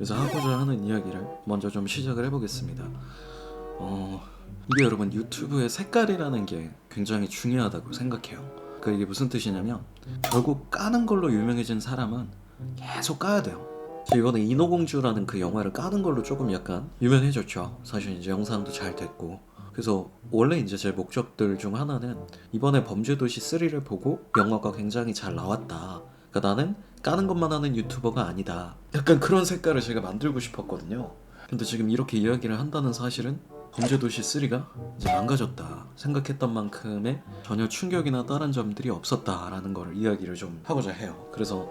그래서 하고자 하는 이야기를 먼저 좀 시작을 해보겠습니다. 어, 이게 여러분 유튜브의 색깔이라는 게 굉장히 중요하다고 생각해요. 그 이게 무슨 뜻이냐면 결국 까는 걸로 유명해진 사람은 계속 까야 돼요. 저 이번에 인어공주라는 그 영화를 까는 걸로 조금 약간 유명해졌죠. 사실 이제 영상도 잘 됐고. 그래서 원래 이제 제 목적들 중 하나는 이번에 범죄도시 3를 보고 영화가 굉장히 잘 나왔다. 그러니까 나는 까는 것만 하는 유튜버가 아니다. 약간 그런 색깔을 제가 만들고 싶었거든요. 근데 지금 이렇게 이야기를 한다는 사실은 범죄도시 3가 이제 망가졌다 생각했던 만큼의 전혀 충격이나 다른 점들이 없었다라는 걸 이야기를 좀 하고자 해요. 그래서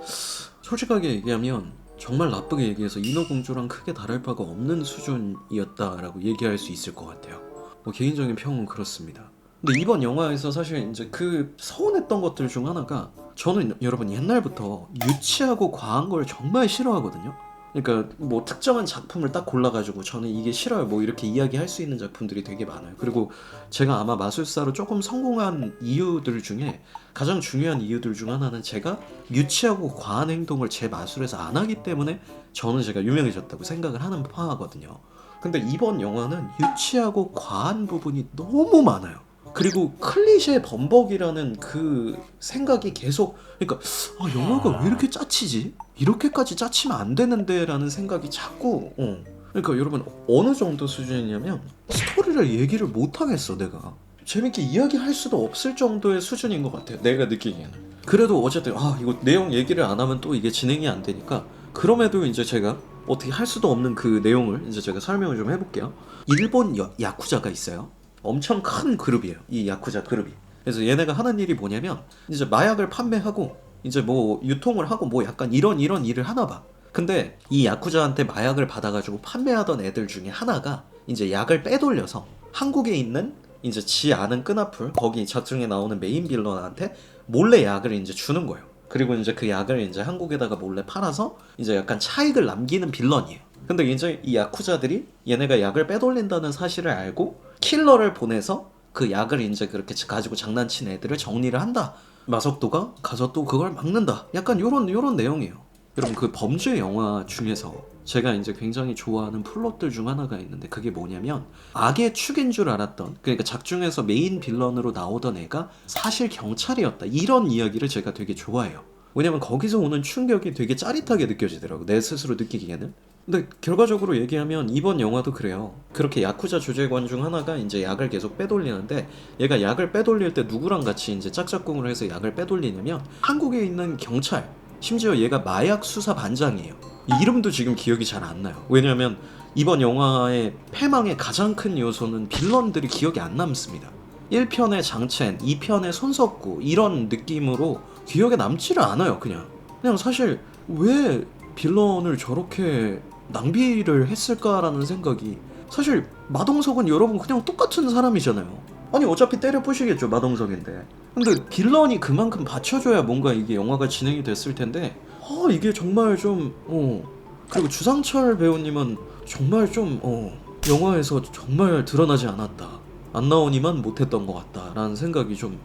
솔직하게 얘기하면 정말 나쁘게 얘기해서 인어공주랑 크게 다를 바가 없는 수준이었다라고 얘기할 수 있을 것 같아요. 뭐 개인적인 평은 그렇습니다. 근데 이번 영화에서 사실 이제 그 서운했던 것들 중 하나가 저는 여러분 옛날부터 유치하고 과한 걸 정말 싫어하거든요. 그러니까 뭐 특정한 작품을 딱 골라가지고 저는 이게 싫어요 뭐 이렇게 이야기할 수 있는 작품들이 되게 많아요. 그리고 제가 아마 마술사로 조금 성공한 이유들 중에 가장 중요한 이유들 중 하나는 제가 유치하고 과한 행동을 제 마술에서 안 하기 때문에 저는 제가 유명해졌다고 생각을 하는 파거든요. 근데 이번 영화는 유치하고 과한 부분이 너무 많아요. 그리고 클리셰 범벅이라는 그 생각이 계속 그러니까 아, 영화가 왜 이렇게 짜치지? 이렇게까지 짜치면 안 되는데라는 생각이 자꾸 어. 그러니까 여러분 어느 정도 수준이냐면 스토리를 얘기를 못 하겠어 내가 재밌게 이야기할 수도 없을 정도의 수준인 것 같아요 내가 느끼기에는 그래도 어쨌든 아 이거 내용 얘기를 안 하면 또 이게 진행이 안 되니까 그럼에도 이제 제가 어떻게 할 수도 없는 그 내용을 이제 제가 설명을 좀 해볼게요 일본 여- 야쿠자가 있어요 엄청 큰 그룹이에요. 이 야쿠자 그룹이. 그래서 얘네가 하는 일이 뭐냐면 이제 마약을 판매하고 이제 뭐 유통을 하고 뭐 약간 이런 이런 일을 하나 봐. 근데 이 야쿠자한테 마약을 받아가지고 판매하던 애들 중에 하나가 이제 약을 빼돌려서 한국에 있는 이제 지 아는 끈앞을 거기 작중에 나오는 메인 빌런한테 몰래 약을 이제 주는 거예요. 그리고 이제 그 약을 이제 한국에다가 몰래 팔아서 이제 약간 차익을 남기는 빌런이에요. 근데 이제 이 야쿠자들이 얘네가 약을 빼돌린다는 사실을 알고 킬러를 보내서 그 약을 이제 그렇게 가지고 장난친 애들을 정리를 한다. 마석도가 가서 또 그걸 막는다. 약간 요런 요런 내용이에요. 여러분 그 범죄 영화 중에서 제가 이제 굉장히 좋아하는 플롯들 중 하나가 있는데 그게 뭐냐면 악의 축인 줄 알았던 그러니까 작중에서 메인 빌런으로 나오던 애가 사실 경찰이었다 이런 이야기를 제가 되게 좋아해요. 왜냐면 거기서 오는 충격이 되게 짜릿하게 느껴지더라고 내 스스로 느끼기에는. 근데 결과적으로 얘기하면 이번 영화도 그래요. 그렇게 야쿠자 주재관 중 하나가 이제 약을 계속 빼돌리는데 얘가 약을 빼돌릴 때 누구랑 같이 이제 짝짝꿍을 해서 약을 빼돌리냐면 한국에 있는 경찰 심지어 얘가 마약 수사 반장이에요. 이 이름도 지금 기억이 잘 안 나요. 왜냐하면 이번 영화의 패망의 가장 큰 요소는 빌런들이 기억이 안 남습니다. 1편의 장첸, 2편의 손석구 이런 느낌으로 기억에 남지를 않아요. 그냥 그냥 사실 왜 빌런을 저렇게 낭비를 했을까라는 생각이 사실 마동석은 여러분 그냥 똑같은 사람이잖아요. 아니 어차피 때려 부시겠죠 마동석인데. 근데 빌런이 그만큼 받쳐줘야 뭔가 이게 영화가 진행이 됐을 텐데 아 이게 정말 좀 어. 그리고 주상철 배우님은 정말 좀 어. 영화에서 정말 드러나지 않았다. 안 나오니만 못했던 것 같다라는 생각이 좀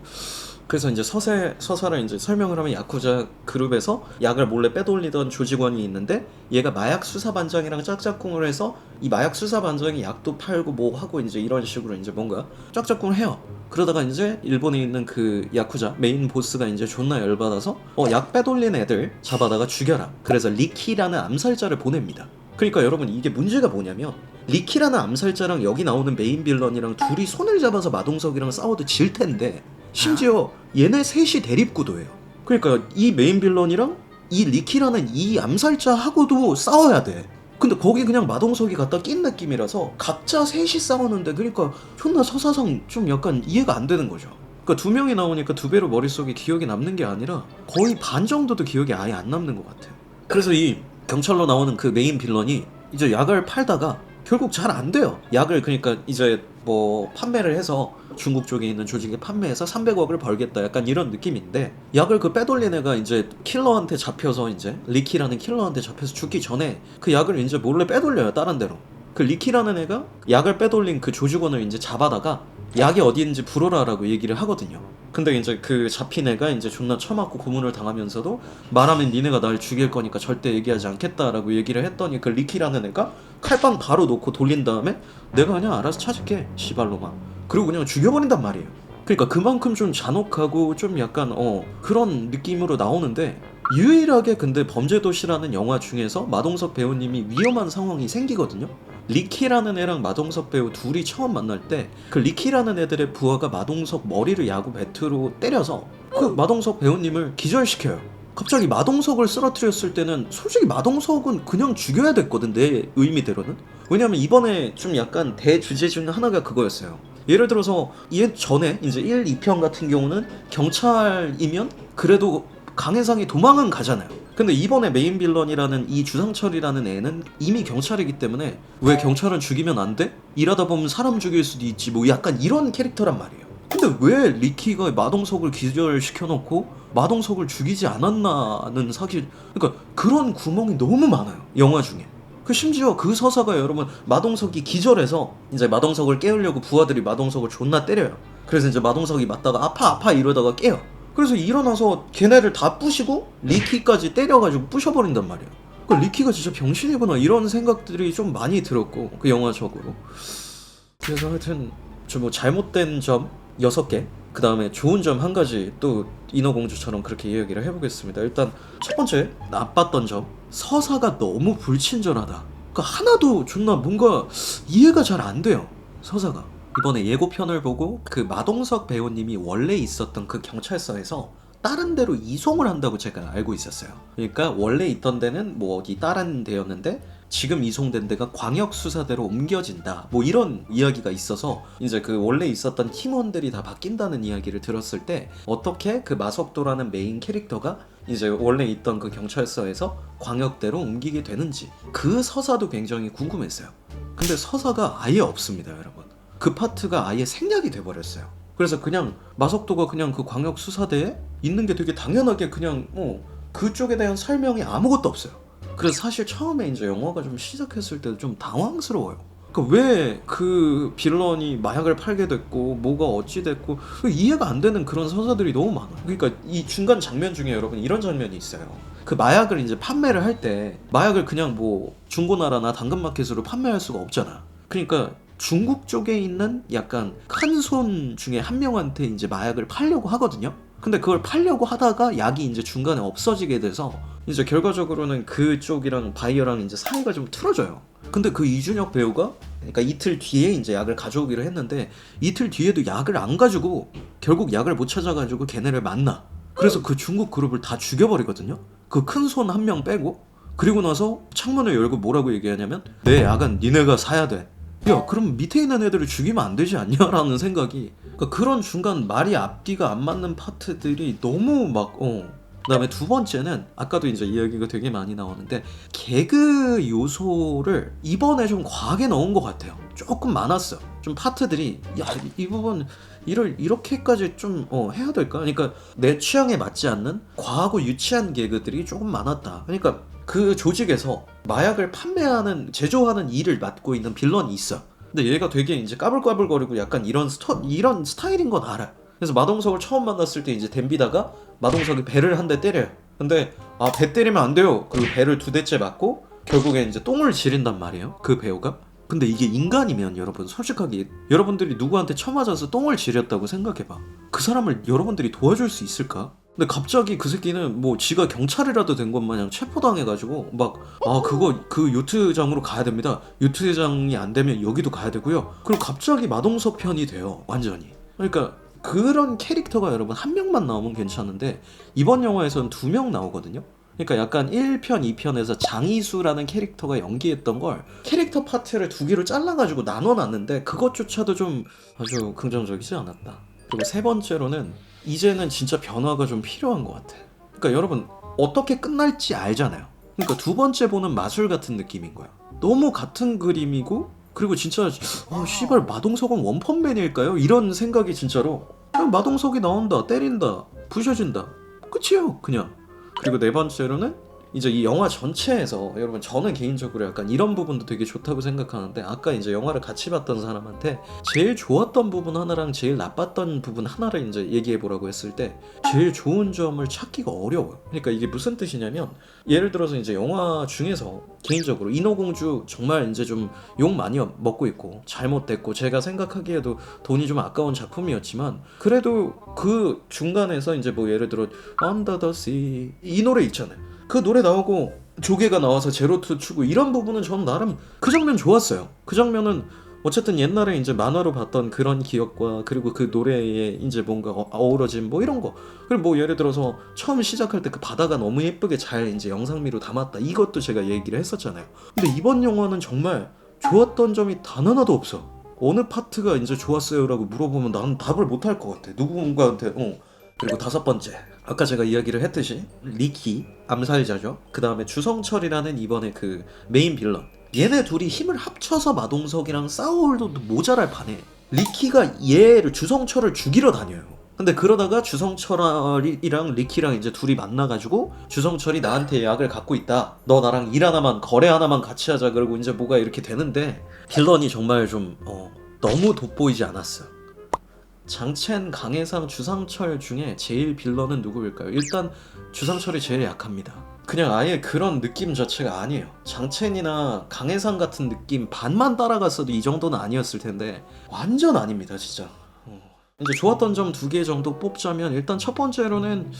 그래서 이제 서세 서사를 이제 설명을 하면 야쿠자 그룹에서 약을 몰래 빼돌리던 조직원이 있는데 얘가 마약 수사 반장이랑 짝짝꿍을 해서 이 마약 수사 반장이 약도 팔고 뭐 하고 이제 이런 식으로 이제 뭔가 짝짝꿍을 해요. 그러다가 이제 일본에 있는 그 야쿠자 메인 보스가 이제 존나 열받아서 어 약 빼돌린 애들 잡아다가 죽여라. 그래서 리키라는 암살자를 보냅니다. 그러니까 여러분 이게 문제가 뭐냐면 리키라는 암살자랑 여기 나오는 메인 빌런이랑 둘이 손을 잡아서 마동석이랑 싸워도 질 텐데 심지어 얘네 셋이 대립구도예요. 그러니까 이 메인 빌런이랑 이 리키라는 이 암살자하고도 싸워야 돼. 근데 거기 그냥 마동석이 갖다 낀 느낌이라서 각자 셋이 싸우는데 그러니까 존나 서사상 좀 약간 이해가 안 되는 거죠. 그러니까 두 명이 나오니까 두 배로 머릿속에 기억이 남는 게 아니라 거의 반 정도도 기억이 아예 안 남는 것 같아요. 그래서 이 경찰로 나오는 그 메인 빌런이 이제 약을 팔다가 결국 잘 안 돼요. 약을 그러니까 이제 뭐 판매를 해서 중국 쪽에 있는 조직에 판매해서 300억을 벌겠다 약간 이런 느낌인데 약을 그 빼돌린 애가 이제 킬러한테 잡혀서 이제 리키라는 킬러한테 잡혀서 죽기 전에 그 약을 이제 몰래 빼돌려요 다른 데로 그 리키라는 애가 약을 빼돌린 그 조직원을 이제 잡아다가 약이 어디인지 불어라라고 얘기를 하거든요. 근데 이제 그 잡힌 애가 이제 존나 처맞고 고문을 당하면서도 말하면 니네가 날 죽일 거니까 절대 얘기하지 않겠다라고 얘기를 했더니 그 리키라는 애가 칼빵 바로 놓고 돌린 다음에 내가 그냥 알아서 찾을게 시발로만 그리고 그냥 죽여버린단 말이에요. 그러니까 그만큼 좀 잔혹하고 좀 약간 어 그런 느낌으로 나오는데 유일하게 근데 범죄도시라는 영화 중에서 마동석 배우님이 위험한 상황이 생기거든요. 리키라는 애랑 마동석 배우 둘이 처음 만날 때 그 리키라는 애들의 부하가 마동석 머리를 야구 배트로 때려서 그 마동석 배우님을 기절시켜요. 갑자기 마동석을 쓰러뜨렸을 때는 솔직히 마동석은 그냥 죽여야 됐거든 내 의미대로는. 왜냐면 이번에 좀 약간 대주제 중 하나가 그거였어요. 예를 들어서 얘 전에 이제 1, 2편 같은 경우는 경찰이면 그래도 강해상이 도망은 가잖아요 근데 이번에 메인 빌런이라는 이 주상철이라는 애는 이미 경찰이기 때문에 왜 경찰은 죽이면 안 돼? 일하다 보면 사람 죽일 수도 있지 뭐 약간 이런 캐릭터란 말이에요. 근데 왜 리키가 마동석을 기절시켜놓고 마동석을 죽이지 않았나는 사실 그러니까 그런 구멍이 너무 많아요 영화 중에. 그 심지어 그 서사가 여러분 마동석이 기절해서 이제 마동석을 깨우려고 부하들이 마동석을 존나 때려요. 그래서 이제 마동석이 맞다가 아파 아파 이러다가 깨요 그래서 일어나서 걔네를 다 부시고 리키까지 때려가지고 부셔버린단 말이에요 그 리키가 진짜 병신이구나 이런 생각들이 좀 많이 들었고 그 영화적으로. 그래서 하여튼 좀뭐 잘못된 점 6개 그 다음에 좋은 점 한 가지 또 인어공주처럼 그렇게 이야기를 해보겠습니다. 일단 첫 번째 나빴던 점. 서사가 너무 불친절하다. 그러니까 하나도 존나 뭔가 이해가 잘 안 돼요 서사가 이번에 예고편을 보고 그 마동석 배우님이 원래 있었던 그 경찰서에서 다른 데로 이송을 한다고 제가 알고 있었어요 그러니까 원래 있던 데는 뭐 어디 다른 데였는데 지금 이송된 데가 광역수사대로 옮겨진다. 뭐 이런 이야기가 있어서 이제 그 원래 있었던 팀원들이 다 바뀐다는 이야기를 들었을 때 어떻게 그 마석도라는 메인 캐릭터가 이제 원래 있던 그 경찰서에서 광역대로 옮기게 되는지 그 서사도 굉장히 궁금했어요. 근데 서사가 아예 없습니다, 여러분. 그 파트가 아예 생략이 돼버렸어요. 그래서 그냥 마석도가 그냥 그 광역 수사대에 있는 게 되게 당연하게 그냥 뭐 그쪽에 대한 설명이 아무것도 없어요. 그래서 사실 처음에 이제 영화가 좀 시작했을 때도 좀 당황스러워요. 그러니까 왜그 빌런이 마약을 팔게 됐고 뭐가 어찌 됐고 이해가 안 되는 그런 서사들이 너무 많아요. 그러니까 이 중간 장면 중에 여러분 이런 장면이 있어요. 그 마약을 이제 판매를 할 때 마약을 그냥 뭐 중고나라나 당근마켓으로 판매할 수가 없잖아. 그러니까 중국 쪽에 있는 약간 큰 손 중에 한 명한테 이제 마약을 팔려고 하거든요. 근데 그걸 팔려고 하다가 약이 이제 중간에 없어지게 돼서 이제 결과적으로는 그쪽이랑 바이어랑 이제 사이가 좀 틀어져요. 근데 그 이준혁 배우가 그러니까 이틀 뒤에 이제 약을 가져오기로 했는데 이틀 뒤에도 약을 안 가지고 결국 약을 못 찾아가지고 걔네를 만나. 그래서 그 중국 그룹을 다 죽여버리거든요. 그 큰 손 한 명 빼고 그리고 나서 창문을 열고 뭐라고 얘기하냐면 내 약은 니네가 사야 돼. 야 그럼 밑에 있는 애들을 죽이면 안 되지 않냐라는 생각이 그러니까 그런 중간 말이 앞뒤가 안 맞는 파트들이 너무 막 어. 그다음에 두 번째는 아까도 이제 이야기가 되게 많이 나오는데 개그 요소를 이번에 좀 과하게 넣은 것 같아요. 조금 많았어. 좀 파트들이 야 이 부분 이를 이렇게까지 좀 어, 해야 될까? 그러니까 내 취향에 맞지 않는 과하고 유치한 개그들이 조금 많았다. 그러니까 그 조직에서 마약을 판매하는 제조하는 일을 맡고 있는 빌런이 있어. 근데 얘가 되게 이제 까불까불거리고 약간 이런 스터 이런 스타일인 건 알아. 그래서 마동석을 처음 만났을 때 이제 댐비다가 마동석이 배를 한 대 때려요. 근데 아 배 때리면 안 돼요. 그 배를 두 대째 맞고 결국에 이제 똥을 지른단 말이에요. 그 배우가. 근데 이게 인간이면 여러분 솔직하게 여러분들이 누구한테 쳐맞아서 똥을 지렸다고 생각해봐. 그 사람을 여러분들이 도와줄 수 있을까? 근데 갑자기 그 새끼는 뭐 지가 경찰이라도 된 것 마냥 체포당해가지고 막 아 그거 그 요트장으로 가야 됩니다. 요트장이 안 되면 여기도 가야 되고요. 그리고 갑자기 마동석 편이 돼요. 완전히. 그러니까 그런 캐릭터가 여러분 한 명만 나오면 괜찮은데 이번 영화에서는 두 명 나오거든요. 그러니까 약간 1편, 2편에서 장이수라는 캐릭터가 연기했던 걸 캐릭터 파트를 두 개로 잘라가지고 나눠놨는데 그것조차도 좀 아주 긍정적이지 않았다. 그리고 세 번째로는 이제는 진짜 변화가 좀 필요한 것 같아. 그러니까 여러분 어떻게 끝날지 알잖아요. 그러니까 두 번째 보는 마술 같은 느낌인 거야. 너무 같은 그림이고 그리고 진짜 아 씨발 마동석은 원펀맨일까요? 이런 생각이 진짜로 그냥 마동석이 나온다 때린다 부셔진다 끝이에요 그냥 그리고 네 번째로는 이제 이 영화 전체에서 여러분 저는 개인적으로 약간 이런 부분도 되게 좋다고 생각하는데 아까 이제 영화를 같이 봤던 사람한테 제일 좋았던 부분 하나랑 제일 나빴던 부분 하나를 이제 얘기해 보라고 했을 때 제일 좋은 점을 찾기가 어려워요. 그러니까 이게 무슨 뜻이냐면 예를 들어서 이제 영화 중에서 개인적으로 인어공주 정말 이제 좀 욕 많이 먹고 있고 잘못됐고 제가 생각하기에도 돈이 좀 아까운 작품이었지만 그래도 그 중간에서 이제 뭐 예를 들어 Under the Sea 이 노래 있잖아요. 그 노래 나오고 조개가 나와서 제로투 추고 이런 부분은 저는 나름 그 장면 좋았어요. 그 장면은 어쨌든 옛날에 이제 만화로 봤던 그런 기억과 그리고 그 노래에 이제 뭔가 어- 어우러진 뭐 이런 거. 그리고 뭐 예를 들어서 처음 시작할 때 그 바다가 너무 예쁘게 잘 이제 영상미로 담았다. 이것도 제가 얘기를 했었잖아요. 근데 이번 영화는 정말 좋았던 점이 단 하나도 없어. 어느 파트가 이제 좋았어요 라고 물어보면 나는 답을 못할 것 같아. 누군가한테 어. 그리고 다섯 번째 아까 제가 이야기를 했듯이 리키 암살자죠. 그 다음에 주성철이라는 이번에 그 메인 빌런. 얘네 둘이 힘을 합쳐서 마동석이랑 싸워도 모자랄 판에 리키가 얘를 주성철을 죽이러 다녀요. 근데 그러다가 주성철이랑 리키랑 이제 둘이 만나가지고 주성철이 나한테 약을 갖고 있다. 너 나랑 일 하나만 거래 하나만 같이 하자. 그러고 이제 뭐가 이렇게 되는데 빌런이 정말 좀 어, 너무 돋보이지 않았어요 장첸, 강해상, 주상철 중에 제일 빌런은 누구일까요? 일단 주상철이 제일 약합니다. 그냥 아예 그런 느낌 자체가 아니에요. 장첸이나 강해상 같은 느낌 반만 따라갔어도 이 정도는 아니었을 텐데 완전 아닙니다, 진짜. 어. 이제 좋았던 점 두 개 정도 뽑자면 일단 첫 번째로는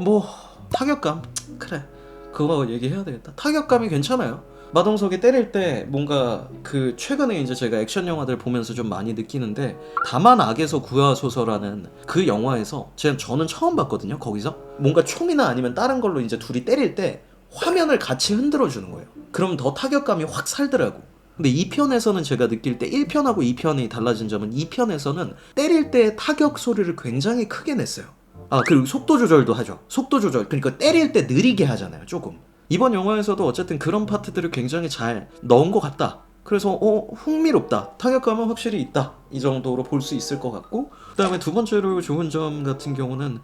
뭐 타격감 그래 그거 얘기해야 되겠다. 타격감이 괜찮아요. 마동석이 때릴 때 뭔가 그 최근에 이제 제가 액션 영화들 보면서 좀 많이 느끼는데 다만 악에서 구하소서라는 그 영화에서 제가 저는 처음 봤거든요 거기서. 뭔가 총이나 아니면 다른 걸로 이제 둘이 때릴 때 화면을 같이 흔들어 주는 거예요. 그럼 더 타격감이 확 살더라고. 근데 2편에서는 제가 느낄 때 1편하고 2편이 달라진 점은 2편에서는 때릴 때 타격 소리를 굉장히 크게 냈어요. 아 그리고 속도 조절도 하죠. 속도 조절. 그러니까 때릴 때 느리게 하잖아요 조금 이번 영화에서도 어쨌든 그런 파트들을 굉장히 잘 넣은 것 같다. 그래서 어 흥미롭다. 타격감은 확실히 있다. 이 정도로 볼 수 있을 것 같고 그다음에 두 번째로 좋은 점 같은 경우는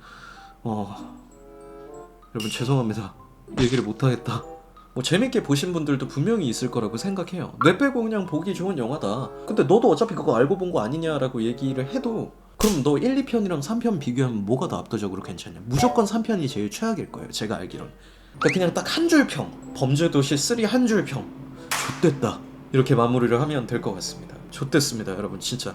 어 여러분 죄송합니다. 얘기를 못 하겠다. 뭐 재밌게 보신 분들도 분명히 있을 거라고 생각해요. 뇌 빼고 그냥 보기 좋은 영화다. 근데 너도 어차피 그거 알고 본 거 아니냐라고 얘기를 해도 그럼 너 1, 2편이랑 3편 비교하면 뭐가 더 압도적으로 괜찮냐? 무조건 3편이 제일 최악일 거예요. 제가 알기론. 그러니까 그냥 딱 한 줄 평. 범죄도시 3 한 줄 평. 좆됐다. 이렇게 마무리를 하면 될 것 같습니다. 좆됐습니다, 여러분 진짜.